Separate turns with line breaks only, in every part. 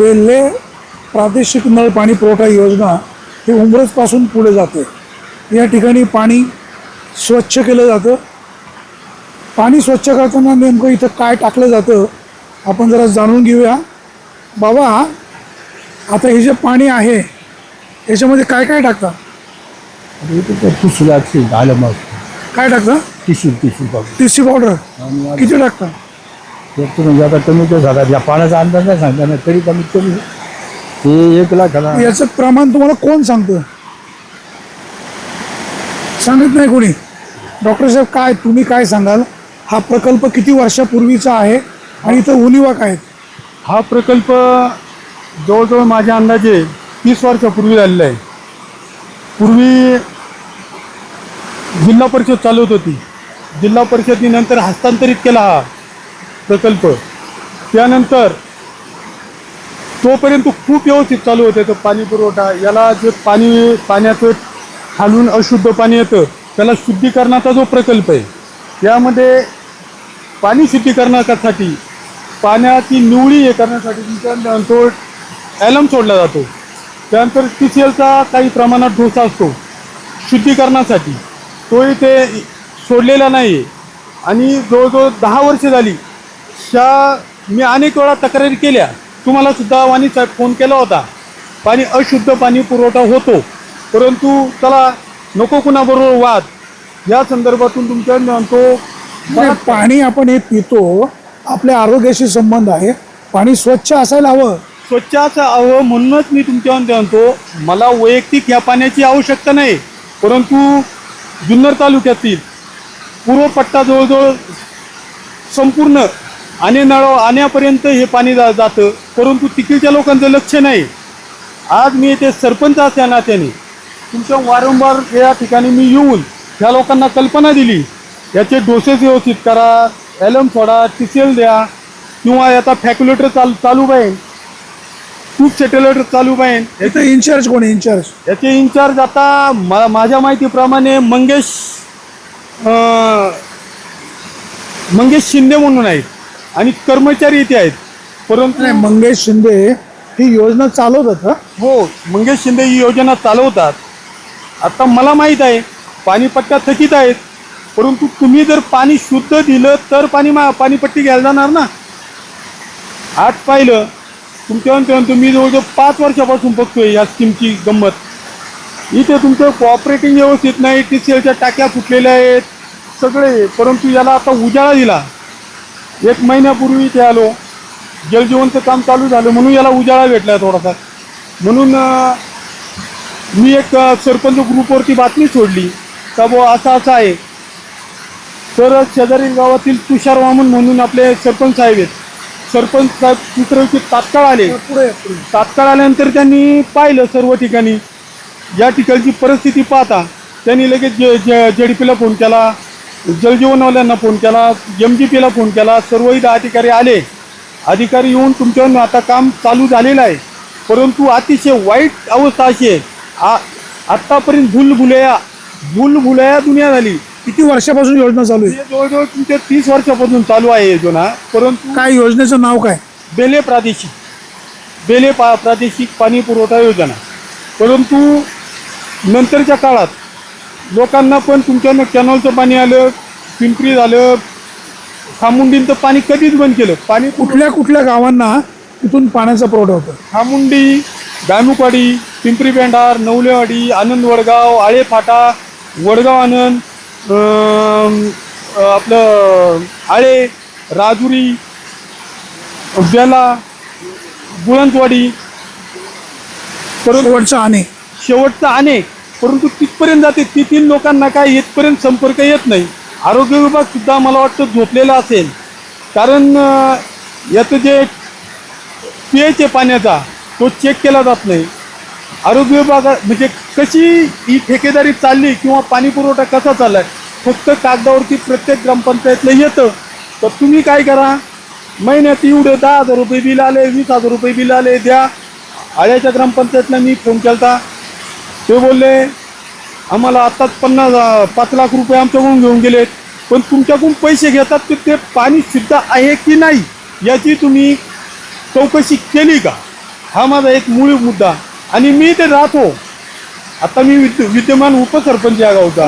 बेल्ले प्रादेशिक नळ पाणी पुरवठा योजना ही उमरजपासून पुढे जाते. या ठिकाणी पाणी स्वच्छ केलं जातं. पाणी स्वच्छ करताना नेमकं इथं काय टाकलं जातं आपण जरा जाणून घेऊया. बाबा आता हे जे पाणी आहे याच्यामध्ये काय काय टाकता? काय टाकता?
Tissue tissue
powder. किती टाकता?
एक म्हणजे आता कमी तो झाला. या पाण्याचा अंदाज नाही सांगता ना तरी कमीत कमी ते एक लाखाला
याचं प्रमाण तुम्हाला कोण सांगतं? सांगत नाही कोणी. डॉक्टर साहेब काय तुम्ही काय सांगाल? हा प्रकल्प किती वर्षापूर्वीचा आहे आणि इथं उणिवा काय? आहेत?
हा प्रकल्प जवळजवळ माझ्या अंदाजे तीस वर्षापूर्वी झालेला आहे. पूर्वी जिल्हा परिषद चालवत होती. जिल्हा परिषदेनंतर हस्तांतरित केला हा. प्रकल्प. त्यानंतर तोपर्यंत खूप व्यवस्थित चालू होते. तो पाणी पुरवठा याला जे पाणी पाण्याचं खालून अशुद्ध पाणी येतं त्याला शुद्धीकरणाचा जो प्रकल्प आहे यामध्ये पाणी शुद्धीकरणासाठी पाण्याची निवळी हे करण्यासाठी तुमच्या तो ॲलम सोडला जातो. त्यानंतर टी सी एलचा काही प्रमाणात डोसा असतो. शुद्धीकरणासाठी. तोही ते सोडलेला नाही आहे आणि जवळजवळ दहा वर्षे झाली शा मी अनेक वेळा तक्रारी केल्या. तुम्हाला सुद्धा वाणी साहेब फोन केला होता. पाणी अशुद्ध पाणी पुरवठा होतो. परंतु त्याला नको कुणाबरोबर वाद. या संदर्भातून तुमच्या तो
पाणी आपण हे पितो. आपल्या आरोग्याशी संबंध आहे. पाणी स्वच्छ असायला हवं.
स्वच्छाचं हवं म्हणूनच मी तुमच्यावर म्हणतो मला वैयक्तिक या पाण्याची आवश्यकता नाही. परंतु जुन्नर तालुक्यातील पूर्व पट्टा जवळजवळ संपूर्ण आणि नळ आणण्यापर्यंत हे पाणी जा जातं. परंतु तिकडच्या लोकांचं लक्ष नाही. आज मी येथे सरपंच असल्या नात्याने तुमच्या वारंवार या ठिकाणी मी येऊन ह्या लोकांना कल्पना दिली. याचे डोसेस व्यवस्थित करा ॲलम सोडा टिसेल द्या किंवा याचा फॅक्युलेटर चाल चालू पाहिजे खूप सेटेलेटर चालू पाहिजे
इथं इन्चार्ज कोण इन्चार्ज
याचे इन्चार्ज आता मा माझ्या माहितीप्रमाणे मंगेश मंगेश शिंदे म्हणून आहेत. आणि कर्मचारी इथे आहेत. परंतु
नाही मंगेश शिंदे ही योजना चालवतात का
हो मंगेश शिंदे ही योजना चालवतात. आता मला माहीत आहे पाणीपट्ट्या थकीत आहेत. परंतु तुम्ही जर पाणी शुद्ध दिलं तर पाणी मा पाणीपट्टी घ्यायला जाणार ना? आज पाहिलं तुमच्या तेव्हा मी जवळजवळ पाच वर्षापासून बघतोय या स्कीमची गंमत. इथे तुमचं कोऑपरेटिंग व्यवस्थित नाही टी सी एलच्या टाक्या फुटलेल्या आहेत सगळे. परंतु याला आता उजाळा दिला. एक महिन्यापूर्वी इथे आलो. जलजीवनचं काम चालू झालं म्हणून याला उजाळा भेटला थोडासा. म्हणून मी एक सरपंच ग्रुपवरती बातमी सोडली. का बुवा असं असं आहे. तर शेजारील गावातील तुषार वामन म्हणून आपले सरपंच साहेब आहेत. सरपंच साहेब चित्रवची तात्काळ आले. तात्काळ आल्यानंतर त्यांनी पाहिलं सर्व ठिकाणी. या ठिकाणची परिस्थिती पाहता त्यांनी लगेच जे जे जे डी पीला फोन केला. जलजीवनवाल्यांना फोन केला एम जी पीला फोन केला सर्व इथं अधिकारी आले. अधिकारी येऊन तुमच्यावर आता काम चालू झालेलं आहे. परंतु अतिशय वाईट अवस्था अशी आहे. आ आत्तापर्यंत भूलभुलया भूलभुलया दुनिया झाली.
किती वर्षापासून योजना चालू आहे?
हे जवळजवळ तुमच्या तीस वर्षापासून चालू आहे ही योजना. परंतु
काय योजनेचं नाव काय?
बेले प्रादेशिक. बेले पा प्रादेशिक पाणी पुरवठा योजना. परंतु नंतरच्या काळात लोकांना पण तुमच्यानं कॅनॉलचं पाणी आलं पिंपरी झालं खामुंडींचं पाणी कधीच बंद केलं. पाणी कुठलं
कुठल्या कुठल्या गावांना इथून पाण्याचा पुरवठा होतो?
खामुंडी गायमुखवाडी पिंपरी पेंढार नवलेवाडी आनंद वडगाव आळेफाटा वडगाव आनंद आपलं आळे राजुरी बेला परंतु
शेवटचं आणि.
शेवटचा अनेक परंतु तिथपर्यंत जाते तेथील लोकांना काय इथपर्यंत संपर्क येत नाही. आरोग्य विभाग सुद्धा मला वाटतं झोपलेला असेल. कारण याचं जे पी एच आहे पाण्याचा तो चेक केला जात नाही. आरोग्य विभाग म्हणजे कशी ही ठेकेदारी चालली किंवा पाणी पुरवठा कसा चालला फक्त कागदावरती प्रत्येक ग्रामपंचायतला येतं. तर तुम्ही काय करा महिन्यात एवढे दहा हजार रुपये बिल आले वीस हजार रुपये बिल आले द्या. आळ्याच्या ग्रामपंचायतला मी फोन केला ते बोलले आम्हाला आत्ताच पन्नास पाच लाख रुपये आमच्याकडून घेऊन गेलेत. पण तुमच्याकडून पैसे घेतात तर ते पाणी शुद्ध आहे की नाही याची तुम्ही चौकशी केली का? हा माझा एक मूळ मुद्दा. आणि मी ते राहतो. आता मी विद्य विद्यमान उपसरपंच या गावचा.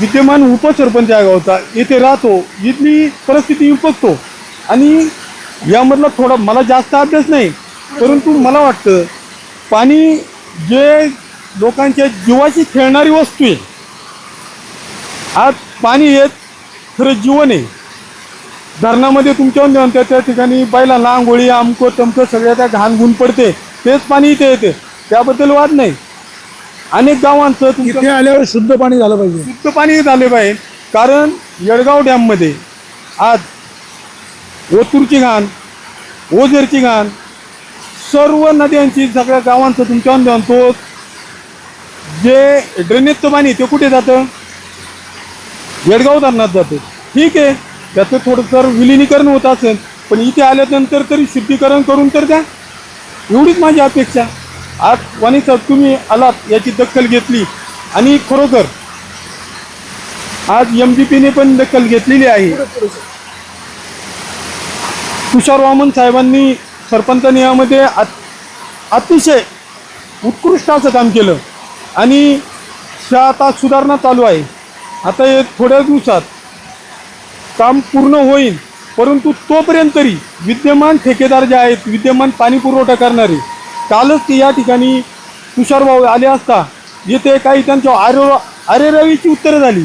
विद्यमान उपसरपंच या गावचा. येथे राहतो. इथली परिस्थिती मी आणि यामधला थोडा मला जास्त अभ्यास नाही. परंतु मला वाटतं पाणी जे लोकांच्या जीवाशी खेळणारी वस्तू आहे. आज पाणी हे खरं जीवन आहे. धरणामध्ये तुमच्या त्या त्या ठिकाणी बैलांना आंघोळी आमकं तमकं सगळ्या त्या घाण गुण पडते. तेच पाणी इथे येते. त्याबद्दल वाद नाही. अनेक गावांचं
इथे आल्यावर शुद्ध पाणी झालं पाहिजे.
शुद्ध पाणी झाले पाहिजे. कारण येडगाव डॅममध्ये आज ओतूरची घाण ओझरची घाण सर्व नद्यांची सगळ्या गावांचं तुमच्या म्हणतो जे ड्रेनेजचं पाणी ते कुठे जातं? वेडगाव धरणात जातं. ठीक आहे. त्याचं थोडंसं विलिनीकरण होत असेल पण इथे आल्यानंतर तरी शुद्धीकरण करून तर द्या. एवढीच माझी अपेक्षा. आज वाणी साहेब तुम्ही आलात याची दखल घेतली. आणि खरोखर आज एम जी पीने पण दखल घेतलेली आहे. तुषार वामन साहेबांनी सरपंच नियामध्ये अतिशय उत्कृष्ट असं काम केलं. आणि त्या आता सुधारणा चालू आहे. आता हे थोड्या दिवसात काम पूर्ण होईल परंतु तोपर्यंत तरी विद्यमान ठेकेदार जे आहेत विद्यमान पाणी पुरवठा करणारे कालच ते या ठिकाणी तुषारभाऊ आले असता येथे काही त्यांच्या आरो अरेरावीची उत्तरं झाली.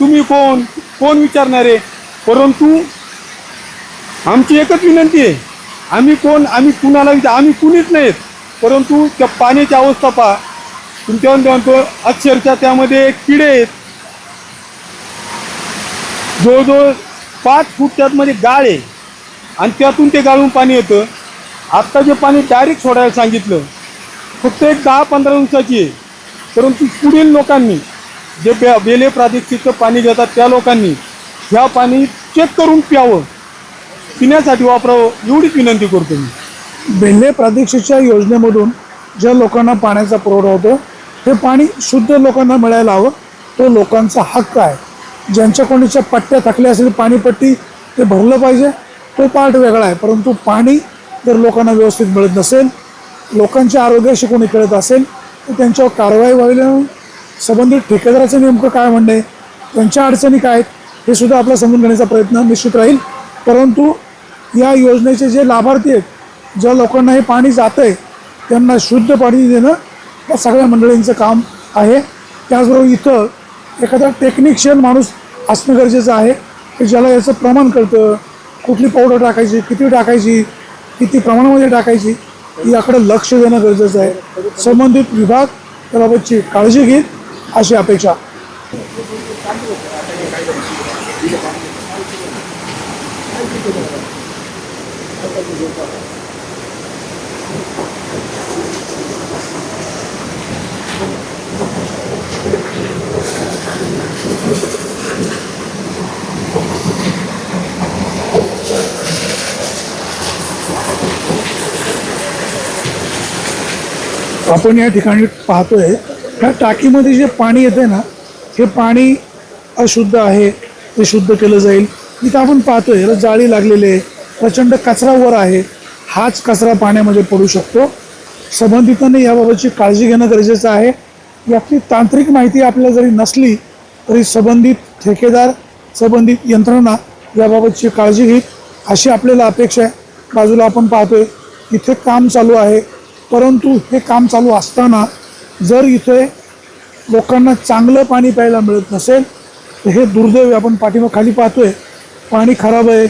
तुम्ही कोण? कोण विचारणारे? परंतु आमची एकच विनंती आहे आम्ही कोण? आम्ही कुणाला विचार आम्ही कुणीच नाहीत परंतु त्या पाण्याची अवस्था पहा. तुमच्या म्हणतो अक्षरशः त्यामध्ये किडे आहेत. जवळजवळ पाच फूट त्यातमध्ये गाळ आहे. आणि त्यातून ते गाळून पाणी येतं. आत्ता जे पाणी डायरेक्ट सोडायला सांगितलं फक्त एक दहा पंधरा दिवसाची आहे. परंतु पुढील लोकांनी जे बे बेले प्रादेशिकचं पाणी घेतात त्या लोकांनी ह्या पाणी चेक करून प्यावं. पिण्यासाठी वापरावं एवढीच विनंती करतो मी.
बेल्ले प्रादेशिकच्या योजनेमधून ज्या लोकांना पाण्याचा पुरवठा होतो हे पाणी शुद्ध लोकांना मिळायला हवं. तो लोकांचा हक्क आहे. ज्यांच्या कोणीच्या पट्ट्या थकल्या असेल पाणीपट्टी ते भरलं पाहिजे तो पार्ट वेगळा आहे. परंतु पाणी जर लोकांना व्यवस्थित मिळत नसेल लोकांच्या आरोग्याशी कोणी खेळत असेल तर त्यांच्यावर कारवाई व्हावी संबंधित ठेकेदाराचं नेमकं काय म्हणणं आहे त्यांच्या अडचणी काय आहेत हे सुद्धा आपला समजून घेण्याचा प्रयत्न निश्चित राहील. परंतु या योजनेचे जे लाभार्थी आहेत ज्या लोकांना हे पाणी जातं आहे त्यांना शुद्ध पाणी देणं या सगळ्या मंडळींचं काम आहे. त्याचबरोबर इथं एखादा टेक्निशियन माणूस असणं गरजेचं आहे. की ज्याला याचं प्रमाण कळतं कुठली पावडर टाकायची किती टाकायची किती प्रमाणामध्ये टाकायची याकडे लक्ष देणं गरजेचं आहे. संबंधित विभाग याबाबतची काळजी घेईल अशी अपेक्षा. आपण या ठिकाणी पाहतोय ह्या टाकीमध्ये जे पाणी येते ना हे पाणी अशुद्ध आहे ते शुद्ध केलं जाईल. इथं आपण पाहतोय याला जाळी लागलेली आहे प्रचंड कचरा वर आहे. हाच कचरा पाण्यामध्ये पडू शकतो. संबंधितांनी याबाबतची काळजी घेणं गरजेचं आहे. यातली तांत्रिक माहिती आपल्याला जरी नसली तरी संबंधित ठेकेदार संबंधित यंत्रणा याबाबतची काळजी घेत अशी आपल्याला अपेक्षा आहे. बाजूला आपण पाहतोय इथे काम चालू आहे. परंतु हे काम चालू असताना जर इथे लोकांना चांगलं पाणी प्यायला मिळत नसेल तर हे दुर्दैव आपण पाठीमा खाली पाहतोय पाणी खराब आहे.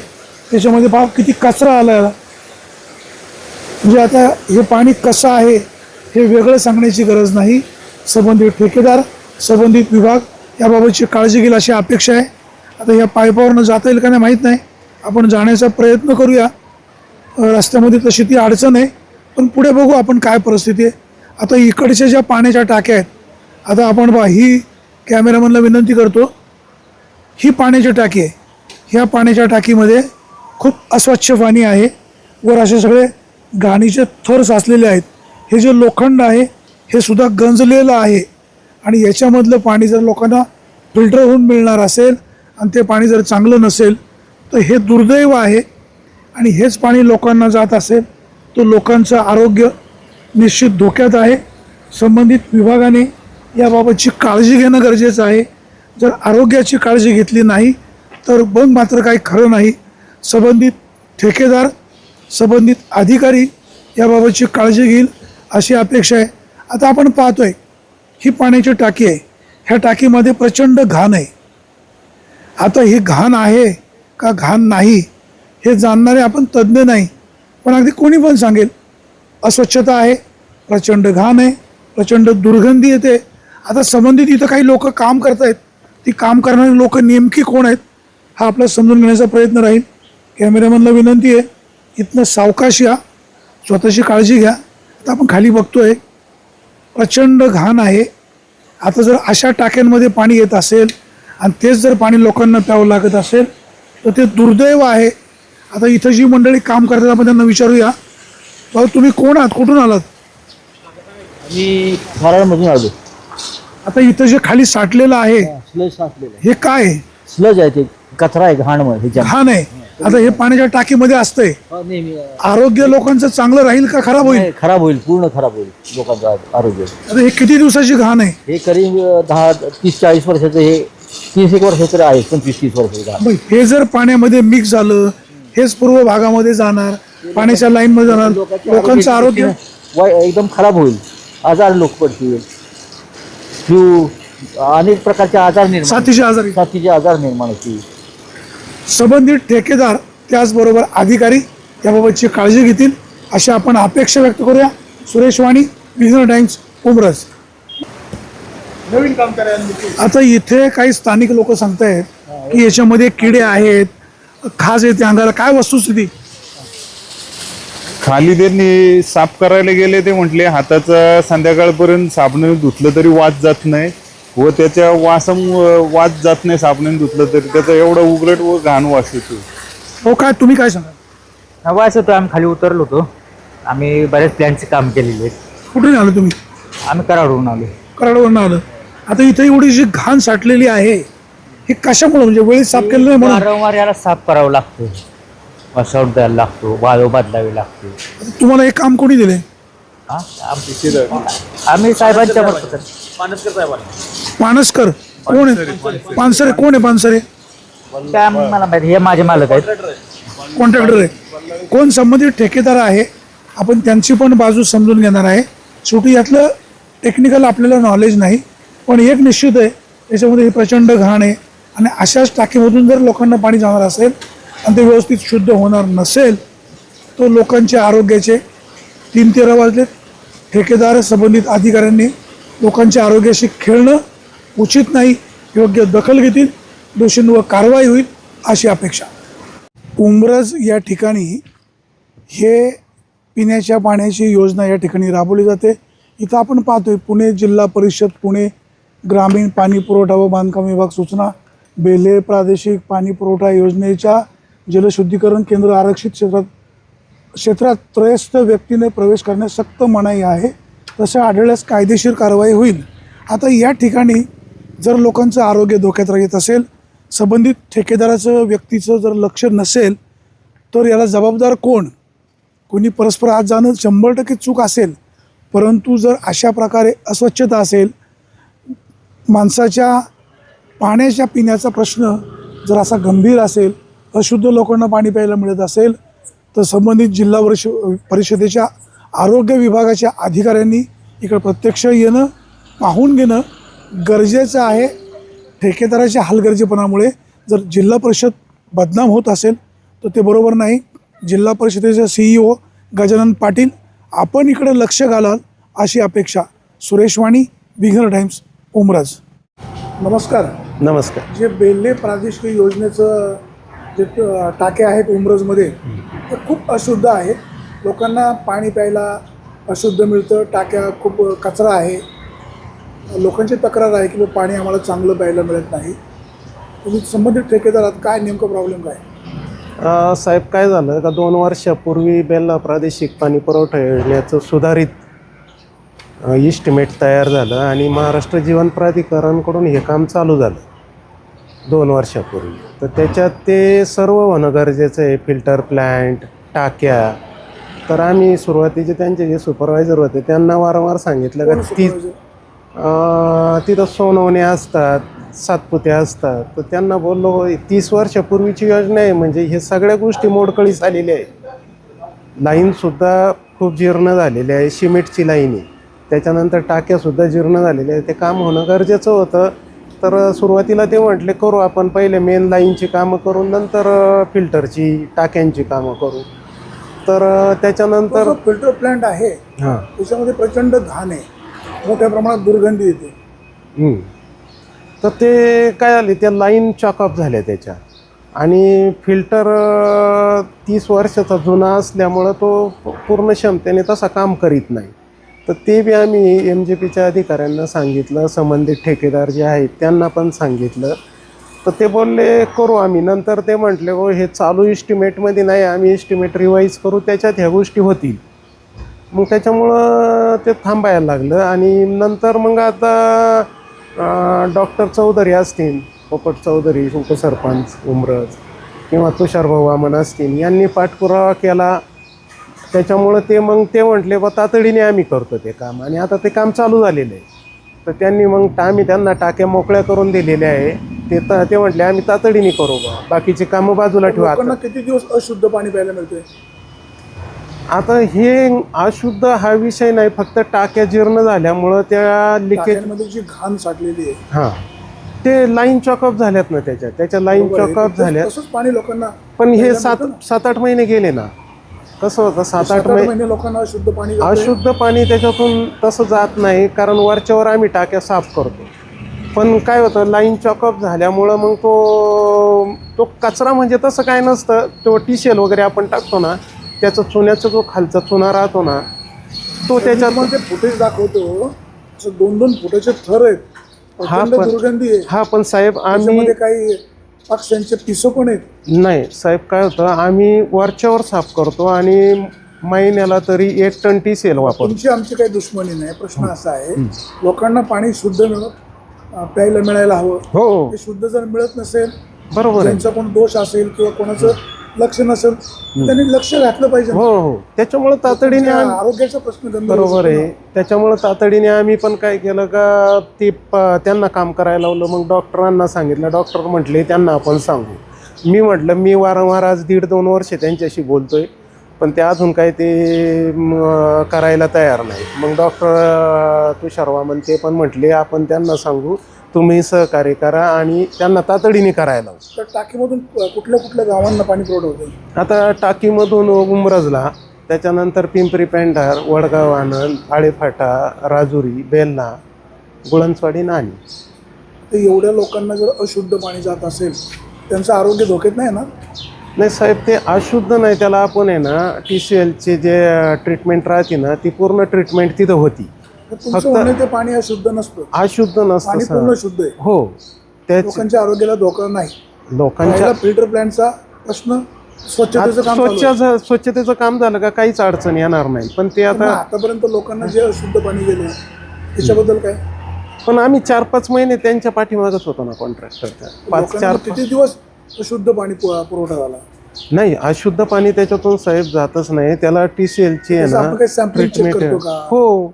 त्याच्यामध्ये पहा किती कचरा आला आहे. म्हणजे आता हे पाणी कसं आहे हे वेगळं सांगण्याची गरज नाही. संबंधित ठेकेदार संबंधित विभाग याबाबतची काळजी घेईल अशी अपेक्षा आहे. आता या पायपावरनं जाता येईल का नाही माहीत नाही. आपण जाण्याचा प्रयत्न करूया. रस्त्यामध्ये तशी ती अडचण आहे. पण पुढे बघू आपण काय परिस्थिती आहे. आता इकडच्या ज्या पाण्याच्या टाक्या आहेत आता आपण बा ही कॅमेरामनला विनंती करतो ही पाण्याची टाकी आहे. ह्या पाण्याच्या टाकीमध्ये खूप अस्वच्छ पाणी आहे वर असे सगळे घाणीचे थर साचलेले आहेत. हे जे लोखंड आहे हे सुद्धा गंजलेलं आहे. आणि याच्यामधलं पाणी जर लोकांना फिल्टर होऊन मिळणार असेल आणि ते पाणी जर चांगलं नसेल तर हे दुर्दैव आहे. आणि हेच पाणी लोकांना जात असेल तो लोकांचं आरोग्य निश्चित धोक्यात आहे. संबंधित विभागाने याबाबतची काळजी घेणं गरजेचं आहे. जर आरोग्याची काळजी घेतली नाही तर बंद मात्र काही खरं नाही. संबंधित ठेकेदार संबंधित अधिकारी याबाबतची काळजी घेईल अशी अपेक्षा आहे. आता आपण पाहतोय ही पाण्याची टाकी आहे. ह्या टाकीमध्ये प्रचंड घाण आहे. आता ही घाण आहे का घाण नाही हे जाणणारे आपण तज्ज्ञ नाही पण अगदी कोणी पण सांगेल अस्वच्छता आहे प्रचंड घाण आहे प्रचंड दुर्गंधी येते. आता संबंधित इथं काही लोक काम करत आहेत ती काम करणारी लोक नेमकी कोण आहेत हा आपला समजून घेण्याचा प्रयत्न राहील. कॅमेरामॅनला विनंती आहे इथनं सावकाश या स्वतःची काळजी घ्या. आता आपण खाली बघतो आहे प्रचंड घाण आहे. आता जर अशा टाक्यांमध्ये पाणी येत असेल आणि तेच जर पाणी लोकांना प्यावं लागत असेल तर ते दुर्दैव आहे. आता इथं जी मंडळी काम करतात आपण त्यांना विचारूया. भाऊ तुम्ही कोण आहात? कुठून आलात?
मी फराळमधून आलो.
आता इथं जे खाली साठलेलं आहे
स्लज साचलेलं
हे काय?
स्लज आहे ते कचरा आहे घाण
घाण आहे. आता हे पाण्याच्या टाकीमध्ये असतंय
नेहमी
आरोग्य लोकांचं चांगलं राहील का खराब होईल?
नाही, खराब होईल पूर्ण खराब होईल लोकांचं आ- आरोग्य.
आता हे किती दिवसाची घाण आहे?
हे करीब अं, दहा तीस चाळीस वर्षाचं हे तीस एक वर्ष तरी आहे पंचवीस तीस वर्षाचं घाण.
मग हे जर पाण्यामध्ये मिक्स झालं हेच पूर्व भागामध्ये जाणार पाण्याच्या लाईन मध्ये जाणार लोकांचं आरोग्य
एकदम खराब होईल. आजार लोक पडतील. फ्लू अनेक प्रकारचे आजार निर्माण
साथीचे आजारी.
साथीचे आजार निर्माण होतील.
संबंधित ठेकेदार त्याचबरोबर अधिकारी याबाबतची काळजी घेतील अशी आपण अपेक्षा व्यक्त करूया. सुरेश वाणी विघ्न टाइम्स उमरज.
नवीन काम करायला
आता इथे काही स्थानिक लोक सांगतायत की याच्यामध्ये किडे आहेत खाज येते अंगाला. काय वस्तुस्थिती?
खाली त्यांनी साफ करायला गेले ते म्हटले हाताचा संध्याकाळपर्यंत साबणाने धुतलं तरी वास जात नाही. व त्याच्या वासम वास जात नाही साबणाने धुतलं तरी. त्याचा एवढा उघडट व घाण वास येतो.
हो काय तुम्ही काय सांगा
वायच होतो आम्ही खाली उतरलो होतो. आम्ही बऱ्याच प्लॅनचे काम केलेले आहेत.
कुठून आलं तुम्ही?
आम्ही कराडवरून आलो.
कराडवरनं आलं. आता इथे एवढी जी घाण साठलेली आहे ही कशामुळे म्हणजे वेळेत साफ केलं नाही म्हणून?
वारंवार याला साफ करावं लागतं. वॉशआउट द्यायला लागतो वाळू बदलावी लागते.
आता तुम्हाला हे काम कोणी दिले
हा? आम- आम्ही साहेबांच्या मार्फत
पानसकर कोण आहे? पानसरे कोण आहे पानसरे
काय मला माहिती हे माझे मालक आहेत.
कॉन्ट्रॅक्टर आहे. कोण संबंधित ठेकेदार आहे आपण त्यांची पण बाजू समजून घेणार आहे. शेवटी यातलं टेक्निकल आपल्याला नॉलेज नाही पण एक निश्चित आहे त्याच्यामध्ये हे प्रचंड घाण आहे. आणि अशाच टाकीमधून जर लोकांना पाणी जाणार असेल आणि ते व्यवस्थित शुद्ध होणार नसेल तो लोकांच्या आरोग्याचे तीन तेरा वाजलेत. ठेकेदार संबंधित अधिकाऱ्यांनी लोकांच्या आरोग्याशी खेळणं उचित नाही योग्य दखल घेतील दोषींवर कारवाई होईल अशी अपेक्षा. उमरज या ठिकाणी हे पिण्याच्या पाण्याची योजना या ठिकाणी राबवली जाते. इथं आपण पाहतोय पुणे जिल्हा परिषद पुणे ग्रामीण पाणी पुरवठा व बांधकाम विभाग सूचना बेले प्रादेशिक पाणी पुरवठा योजनेच्या जलशुद्धीकरण केंद्र आरक्षित क्षेत्रात क्षेत्रात त्रयस्थ व्यक्तीने प्रवेश करण्यास सक्त मनाई आहे. तसं आढळल्यास कायदेशीर कारवाई होईल. आता या ठिकाणी जर लोकांचं आरोग्य धोक्यात येत असेल संबंधित ठेकेदाराचं व्यक्तीचं जर लक्ष नसेल तर याला जबाबदार कोण? कोणी परस्पर आत जाणं शंभर टक्के चूक असेल. परंतु जर अशा प्रकारे अस्वच्छता असेल माणसाच्या पाण्याच्या पिण्याचा प्रश्न जर असा गंभीर असेल अशुद्ध लोकांना पाणी प्यायला मिळत असेल तर संबंधित जिल्हा वर्ष परिषदेच्या आरोग्य विभागाच्या अधिकाऱ्यांनी इकडं प्रत्यक्ष येणं पाहून घेणं गरजेचं आहे ठेकेदाराच्या हलगर्जीपणामुळे. जर जिल्हा परिषद बदनाम होत असेल तर ते बरोबर नाही. जिल्हा परिषदेचे C E O Gajanan Patil आपण इकडे लक्ष घालाल अशी अपेक्षा. सुरेश वाणी विघ्न टाइम्स उमरज. नमस्कार.
नमस्कार.
जे बेल्ले प्रादेशिक योजनेचं जे टाके आहेत उमरजमध्ये ते खूप अशुद्ध आहेत. लोकांना पाणी प्यायला अशुद्ध मिळतं. टाक्या खूप कचरा आहे. लोकांची तक्रार आहे की पाणी आम्हाला चांगलं प्यायला मिळत नाही. तुम्ही संबंधित ठेकेदारात काय नेमकं प्रॉब्लेम काय?
अ, साहेब काय झालं? का दोन वर्षापूर्वी बेल्ला प्रादेशिक पाणी पुरवठा योजनेचं सुधारित इस्टिमेट तयार झालं आणि महाराष्ट्र जीवन प्राधिकरणकडून हे काम चालू झालं. दोन वर्षापूर्वी. तर त्याच्यात ते सर्व होणं गरजेचं आहे. फिल्टर प्लॅन्ट टाक्या. तर आम्ही सुरुवातीचे त्यांचे जे सुपरवायझर होते त्यांना वारंवार सांगितलं का ती अं, तिथं सोनवणे असतात सातपुते असतात. तर त्यांना बोललो तीस वर्षापूर्वीची योजना आहे म्हणजे हे सगळ्या गोष्टी मोडकळीस आलेल्या आहे लाईनसुद्धा खूप जीर्ण झालेली आहे सिमेंटची लाईन आहे. त्याच्यानंतर टाक्यासुद्धा जीर्ण झालेल्या आहे ते काम होणं गरजेचं होतं. तर सुरुवातीला ते म्हटले करू आपण पहिले मेन लाईनची कामं करू नंतर फिल्टरची टाक्यांची कामं करू. तर त्याच्यानंतर
फिल्टर प्लांट आहे
हां.
त्याच्यामध्ये प्रचंड घाण आहे. मोठ्या प्रमाणात दुर्गंधी येते.
हम्म. तर ते काय झाले त्या लाईन चॉकअप झाल्या त्याच्या. आणि फिल्टर तीस वर्षाचा जुना असल्यामुळं तो पूर्ण क्षमतेने तसा काम करीत नाही. तर ते बी आम्ही एम जे पीच्या अधिकाऱ्यांना सांगितलं संबंधित ठेकेदार जे आहेत त्यांना पण सांगितलं. तर ते बोलले करू आम्ही. नंतर ते म्हटले हो हे चालू इस्टिमेटमध्ये नाही आम्ही इस्टिमेट रिवाईज करू त्याच्यात ह्या गोष्टी होतील. मग त्याच्यामुळं ते थांबायला लागलं आणि नंतर मग आता डॉक्टर चौधरी असतील पोपट चौधरी उपसरपंच उमरज किंवा तुषारभाऊ वामन असतील यांनी पाठपुरावा केला. त्याच्यामुळं ते मग ते म्हटले बा तातडीने आम्ही करतो ते काम. आणि आता ते काम चालू झालेलं आहे. तर त्यांनी मग आम्ही त्यांना टाक्या मोकळ्या करून दिलेल्या आहे. ते त ते म्हटले आम्ही तातडीने करू बा. बाकीची कामं बाजूला ठेवू
किती दिवस अशुद्ध पाणी प्यायला मिळते
आता हे अशुद्ध हा विषय नाही फक्त टाक्या जीर्ण झाल्यामुळं त्या लिकेज
टाक्यांमध्ये जी घाण साठलेली आहे.
हां. ते लाईन चॉकअप झाल्यात ना त्याच्या. त्याच्या लाईन
बरोबर आहे.
चॉकअप झाल्या
तसंच पाणी लोकांना
पण हे
प्यायला
सात
मिळतं ना.
सात आठ महिने गेले ना. कसं होतं? सात आठ महिने
महिने लोकांना अशुद्ध पाणी जातंय.
अशुद्ध पाणी त्याच्यातून तसं जात नाही कारण वरच्यावर आम्ही टाक्या साफ करतो. पण काय होतं? लाईन चॉकअप झाल्यामुळं मग तो तो कचरा म्हणजे तसं काय नसतं. तो टिशेल वगैरे आपण टाकतो ना त्याचा चुन्याचा जो खालचा चुना राहतो ना तो त्याच्यात
ते फुटेज दाखवतो असं दोन दोन फुटाचे थर आहेत.
हा
प्रचंड
पण-
दुर्गंधी आहे.
हा पण साहेब आम्ही
त्याच्यामध्ये काही पक्ष्यांचे पिसं पण आहेत.
नाही साहेब काय होतं आम्ही वरच्यावर साफ करतो आणि महिन्याला तरी एक टन टी सेल वापरतो.
तुमची आमची काही दुश्मनी नाही. प्रश्न असा आहे लोकांना पाणी शुद्ध मिळत अं, प्यायला मिळायला हवं.
हो.
ते शुद्ध जर मिळत नसेल
बरोबर आहे.
ज्यांचा कोण दोष असेल किंवा कोणाचं लक्ष नसेल त्यांनी लक्ष घातलं पाहिजे.
हो हो. त्याच्यामुळं तातडीने
आरोग्याचा प्रश्न गंभीर
बरोबर आहे. त्याच्यामुळं तातडीने आम्ही पण काय केलं का ते प- त्यांना काम करायला लावलं. मग डॉक्टरांना सांगितलं. डॉक्टर म्हटले त्यांना आपण सांगू. मी म्हटलं मी वारंवार आज दीड दोन वर्ष त्यांच्याशी बोलतोय पण ते अजून काय ते म, करायला तयार नाही मग डॉक्टर तुषार वामन ते पण म्हटले आपण त्यांना सांगू तुम्ही सहकार्य करा आणि त्यांना तातडीने करायला
तर टाकीमधून कुठल्या कुठल्या गावांना पाणी पुरवठा होते
आता टाकीमधून उमरजला त्याच्यानंतर पिंपरी पेंढार वडगाव आनंद आळेफाटा राजुरी बेल्ला गुळणस्वाडी नाणी.
तर एवढ्या लोकांना जर अशुद्ध पाणी जात असेल त्यांचं आरोग्य धोक्यात नाही ना
नाही साहेब ते अशुद्ध नाही त्याला आपण आहे ना टी सी एलची जे ट्रीटमेंट राहते ना ती पूर्ण ट्रीटमेंट तिथं होती.
तुमचं म्हणणं ते पाणी अशुद्ध नसतं.
अशुद्ध नसतं
पाणी पूर्ण
सर.
शुद्ध आहे.
हो त्याच
लोकांच्या आरोग्याला धोका नाही.
लोकांच्या
फिल्टर प्लॅनचा प्रश्न स्वच्छतेचं काम
स्वच्छ. झ- स्वच्छतेचं काम झालं का काहीच अडचण येणार नाही. पण ते आता
आतापर्यंत लोकांना जे अशुद्ध पाणी गेले त्याच्याबद्दल काय?
पण आम्ही चार पाच महिने त्यांच्या पाठीमागच होतो ना कॉन्ट्रॅक्टरच्या पाच
लोकांना
चार
किती दिवस अशुद्ध पाणी पु- पुरवठा झाला?
नाही अशुद्ध पाणी त्याच्यातून साहेब जातच नाही. त्याला टी सी एलची आहे ना
काही सॅम्पलिंग चेक
ट्रीटमेंट
करतो का?
हो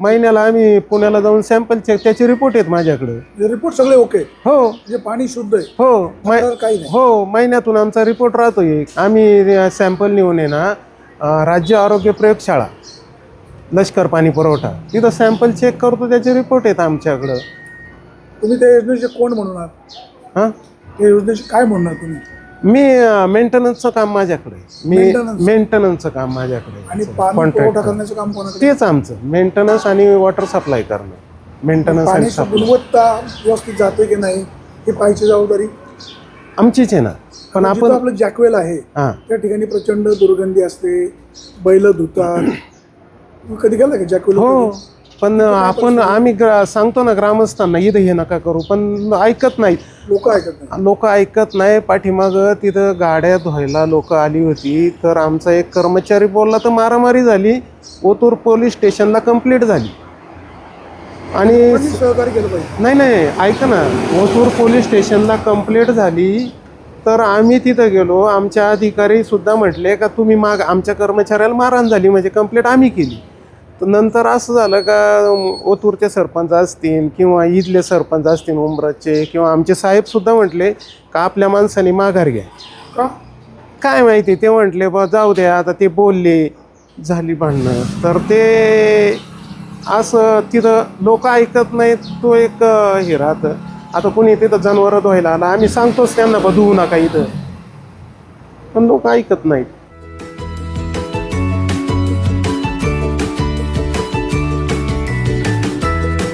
महिन्याला आम्ही पुण्याला जाऊन सॅम्पल चेक त्याचे रिपोर्ट आहेत माझ्याकडे.
रिपोर्ट सगळे ओके
हो.
म्हणजे पाणी शुद्ध आहे
हो. मै-
तक्रार काही नाही.
हो महिन्यातून आमचा रिपोर्ट राहतो एक. आम्ही सॅम्पल नेऊन आहे ना अं, राज्य आरोग्य प्रयोगशाळा लष्कर पाणी पुरवठा तिथं सॅम्पल चेक करतो त्याचे रिपोर्ट आहेत आमच्याकडं.
तुम्ही त्या योजनेचे कोण आहात
हां?
त्या योजनेचे काय म्हणणार तुम्ही?
मी मेंटेनन्सचं काम माझ्याकडे आहे. मी? मेंटेनन्सचं काम माझ्याकडे
पुरवठा. करण्याचं काम कोणाकडे?
तेच आमचं. मेंटेनन्स आणि वॉटर सप्लाय करणं मेंटेनन्स आणि
पाण्याची
सप्लाय
गुणवत्ता व्यवस्थित जाते की नाही हे पाहिजे जबाबदारी?
आमचीच आहे ना. पण
जिथं
आपण
आपलं जॅकवेल आहे
हां.
त्या ठिकाणी प्रचंड दुर्गंधी असते बैल धुतात. तुम्ही कधी गेला का जॅकवेल
हो. पण आपण आम्ही ग्रा- सांगतो ना ग्रामस्थांना इथं हे नका करू पण ऐकत नाहीत.
लोक ऐकत नाही.
लोक ऐकत नाही पाठीमागं तिथं गाड्या धुवायला लोक आली होती तर आमचा एक कर्मचारी बोलला तर मारामारी झाली ओतूर पोलीस स्टेशनला कंप्लीट झाली. आणि
कोणी सहकार्य केलं पाहिजे?
नाही नाही ऐका ना ओतूर पोलीस स्टेशनला कंप्लेंट झाली तर आम्ही तिथं गेलो आमच्या अधिकारी सुद्धा म्हटले का तुम्ही माग आमच्या कर्मचाऱ्याला मारहाण झाली म्हणजे कंप्लेंट आम्ही केली. तर नंतर असं झालं का ओतूरचे सरपंच असतील किंवा इथले सरपंच असतील उंबराचे किंवा आमचे साहेब सुद्धा म्हटले का आपल्या माणसाने माघार घ्या.
का?
काय माहिती ते म्हटले बा जाऊ द्या आता ते बोलले झाली भांडणं. तर ते असं तिथं लोक ऐकत नाहीत तो एक हे राहतं. आता कोणी तिथं जनावरं धुवायला आला आम्ही सांगतोच त्यांना बा धुवू नका इथं. पण लोक ऐकत नाहीत.